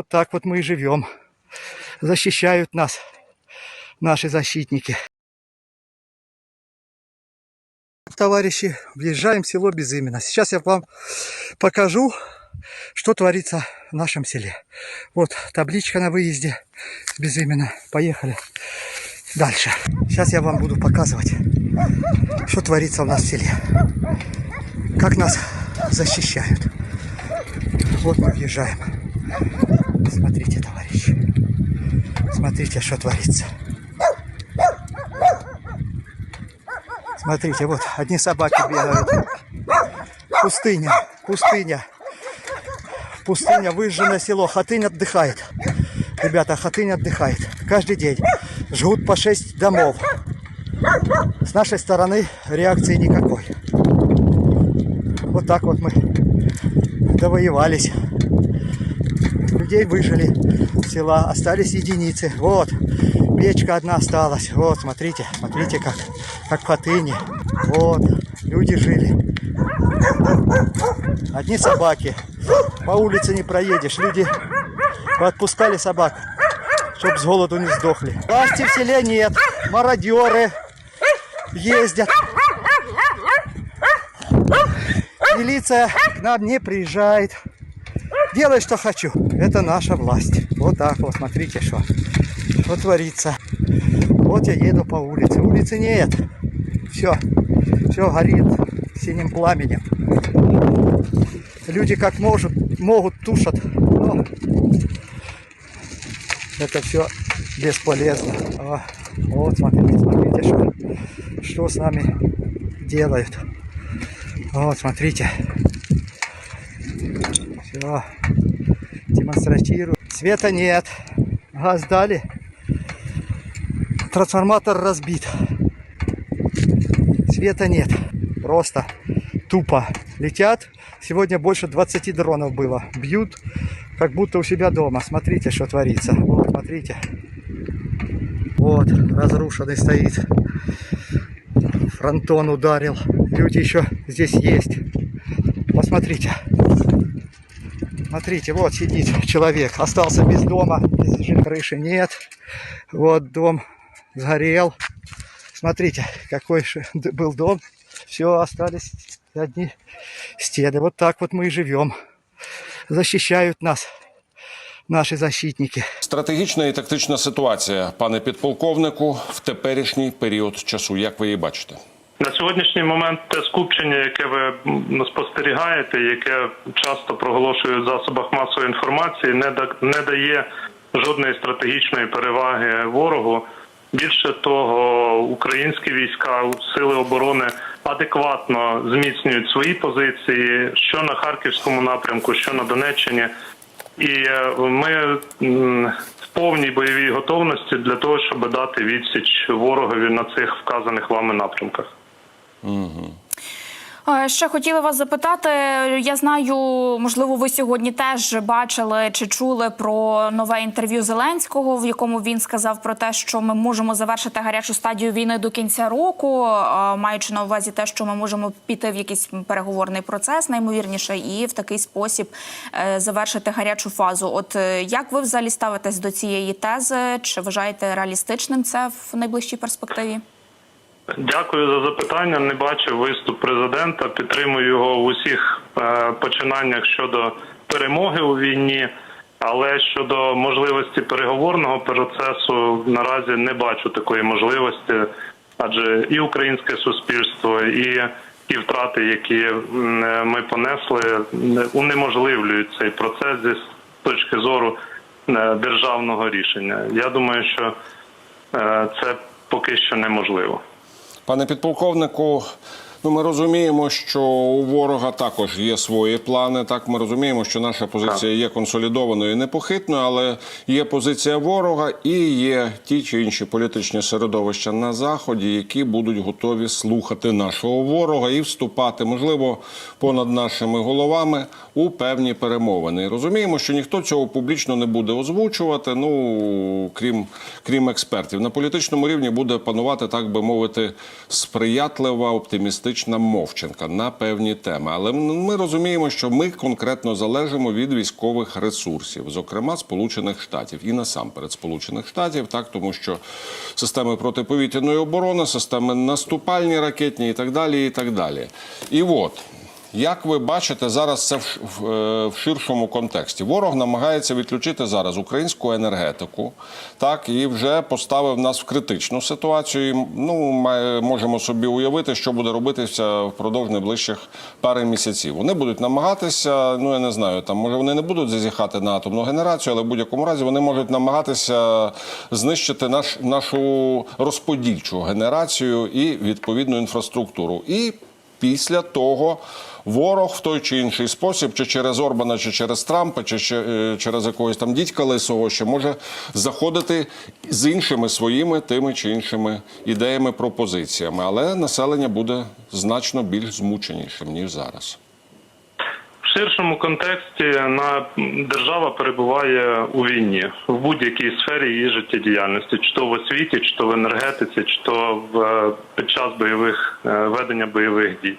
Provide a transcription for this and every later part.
Вот так вот мы и живем. Защищают нас наши защитники. Товарищи, въезжаем в село Безыменно. Сейчас я вам покажу, что творится в нашем селе. Вот табличка на выезде с Безыменно. Поехали дальше. Сейчас я вам буду показывать, что творится у нас в селе. Как нас защищают. Вот мы въезжаем. Смотрите, товарищи. Смотрите, что творится. Смотрите, вот одни собаки бегают. Пустыня, пустыня. Пустыня, выжженное село. Хатынь отдыхает. Ребята, Хатынь отдыхает. Каждый день. Жгут по 6 домов. С нашей стороны реакции никакой. Вот так вот мы довоевались. Людей выжили села, остались единицы. Вот, печка одна осталась. Вот, смотрите, смотрите, как, как в Хатыне. Вот, люди жили. Одни собаки. По улице не проедешь. Люди отпускали собак, чтобы с голоду не сдохли. Власти в селе нет. Мародеры ездят. Милиция к нам не приезжает. Делай, что хочу. Это наша власть. Вот так вот, смотрите, что, что творится. Вот я еду по улице. Улицы нет. Все. Все горит синим пламенем. Люди как может, могут тушат. Но это все бесполезно. А, вот, смотрите, смотрите, что, что с нами делают. Вот, смотрите. Все. Демонстратирую. Света нет. Газ дали. Трансформатор разбит. Света нет. Просто тупо летят. Сегодня больше 20 дронов было. Бьют, как будто у себя дома. Смотрите, что творится. Вот, смотрите. Вот, разрушенный стоит. Фронтон ударил. Люди еще здесь есть. Посмотрите. Смотрите, вот сидит человек. Остался без дома, без жи- крыши нет. Вот дом сгорел. Смотрите, какой же д- был дом. Все, остались одни стены. Вот так вот мы и живем. Защищают нас наши защитники. Стратегічна і тактична ситуація, пане підполковнику, в теперішній період часу. Як ви її бачите? На сьогоднішній момент те скупчення, яке ви спостерігаєте, яке часто проголошують в засобах масової інформації, не да- не дає жодної стратегічної переваги ворогу. Більше того, українські війська, сили оборони адекватно зміцнюють свої позиції, що на харківському напрямку, що на Донеччині. І е, ми в повній бойовій готовності для того, щоб дати відсіч ворогові на цих вказаних вами напрямках. Е, Ще хотіла вас запитати. Я знаю, можливо, ви сьогодні теж бачили чи чули про нове інтерв'ю Зеленського, в якому він сказав про те, що ми можемо завершити гарячу стадію війни до кінця року, е, маючи на увазі те, що ми можемо піти в якийсь переговорний процес, наймовірніше, і в такий спосіб е, завершити гарячу фазу. От як ви взагалі ставитесь до цієї тези? Чи вважаєте реалістичним це в найближчій перспективі? Дякую за запитання. Не бачив виступ президента. Підтримую його в усіх е, починаннях щодо перемоги у війні. Але щодо можливості переговорного процесу наразі не бачу такої можливості, адже і українське суспільство, і ті втрати, які ми понесли, не- унеможливлюють цей процес зі точки зору е, державного рішення. Я думаю, що е, це поки що неможливо. Пане підполковнику, ну ми розуміємо, що у ворога також є свої плани. Так, ми розуміємо, що наша позиція є консолідованою і непохитною, але є позиція ворога і є ті чи інші політичні середовища на заході, які будуть готові слухати нашого ворога і вступати, можливо, понад нашими головами у певні перемовини. Розуміємо, що ніхто цього публічно не буде озвучувати. Ну крім крім експертів, на політичному рівні буде панувати, так би мовити, сприятлива, оптимістична політична мовчанка на певні теми. Але ми розуміємо, що ми конкретно залежимо від військових ресурсів, зокрема Сполучених Штатів і насамперед Сполучених Штатів, так тому що системи протиповітряної оборони, системи наступальні ракетні і так далі. І так далі. І от. Як ви бачите зараз це е, в ширшому контексті? Ворог намагається відключити зараз українську енергетику, так і вже поставив нас в критичну ситуацію. Ну, ми можемо собі уявити, що буде робитися впродовж найближчих пари місяців. Вони будуть намагатися, ну я не знаю, там може вони не будуть зазіхати на атомну генерацію, але в будь-якому разі вони можуть намагатися знищити наш нашу розподільчу генерацію і відповідну інфраструктуру. І Після того ворог в той чи інший спосіб, чи через Орбана, чи через Трампа, чи е, через якогось там дідька лисого, ще може заходити з іншими своїми тими чи іншими ідеями, пропозиціями. Але населення буде значно більш змученішим ніж зараз. Ширшому контексті на держава перебуває у війні в будь-якій сфері її життєдіяльності, чи то в освіті, чи то в енергетиці, чи то в е, під час бойових е, ведення бойових дій.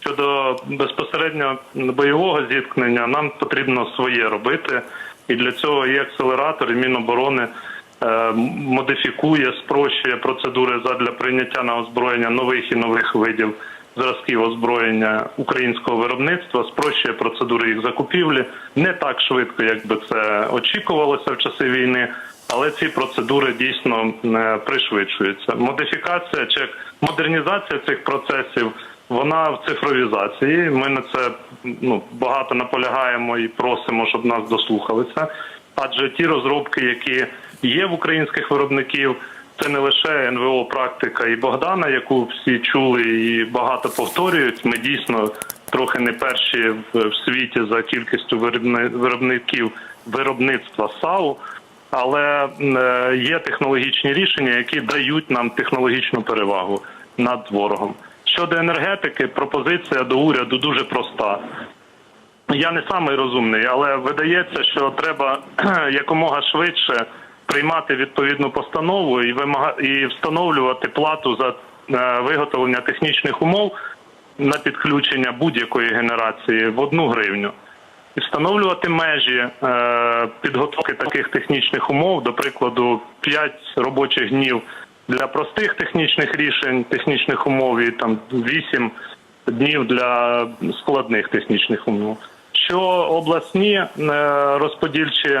Щодо безпосередньо бойового зіткнення, нам потрібно своє робити, і для цього є акселератор і Міноборони е, модифікує, спрощує процедури задля прийняття на озброєння нових і нових видів зразків озброєння українського виробництва, спрощує процедури їх закупівлі не так швидко, як би це очікувалося в часи війни. Але ці процедури дійсно е, пришвидшуються. Модифікація чи модернізація цих процесів вона в цифровізації. Ми на це ну багато наполягаємо і просимо, щоб нас дослухалися. Адже ті розробки, які є в українських виробників, це не лише НВО практика і Богдана, яку всі чули і багато повторюють. Ми дійсно трохи не перші в, світі за кількістю виробни- виробників виробництва САУ. Але е, є технологічні рішення, які дають нам технологічну перевагу над ворогом. Щодо енергетики, пропозиція до уряду дуже проста. Я не самий розумний, але видається, що треба якомога швидше приймати відповідну постанову і і встановлювати плату за е, виготовлення технічних умов на підключення будь-якої генерації в одну гривню. І встановлювати межі е, підготовки таких технічних умов, до прикладу, 5 робочих днів для простих технічних рішень, технічних умов і там 8 днів для складних технічних умов. Що обласні е, розподільчі